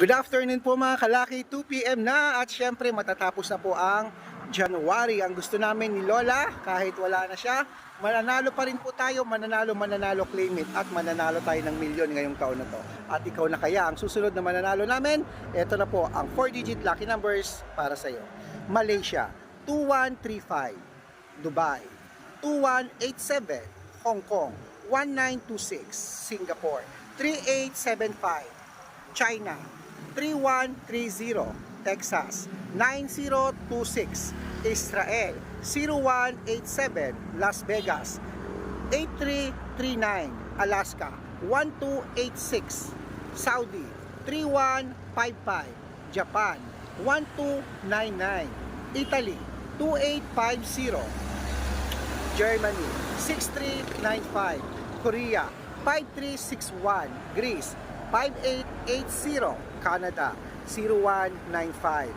Good afternoon po mga kalaki, 2pm na at syempre matatapos na po ang January. Ang gusto namin ni Lola, kahit wala na siya, mananalo pa rin po tayo, mananalo, mananalo claim it at mananalo tayo ng milyon ngayong taon na to. At ikaw na kaya ang susunod na mananalo namin, ito na po ang 4-digit lucky numbers para sa iyo. Malaysia, 2135. Dubai, 2187. Hong Kong, 1926. Singapore, 3875. China. 3130 Texas. 9026 Israel. 0187 Las Vegas. 8339 Alaska. 1286 Saudi. 3155 Japan. 1299 Italy. 2850 Germany. 6395 Korea. 5361 Greece 5880 Canada 0195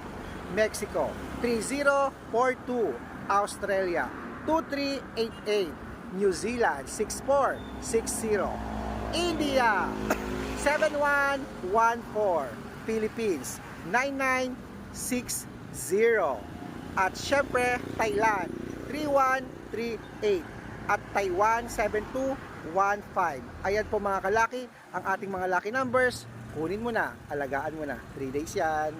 Mexico 3042 Australia 2388 New Zealand 6460 India 7114 Philippines 9960 at syempre Thailand 3138 at Taiwan 7215. Ayan po mga kalaki, ang ating mga lucky numbers. Kunin mo na, alagaan mo na. 3 days yan.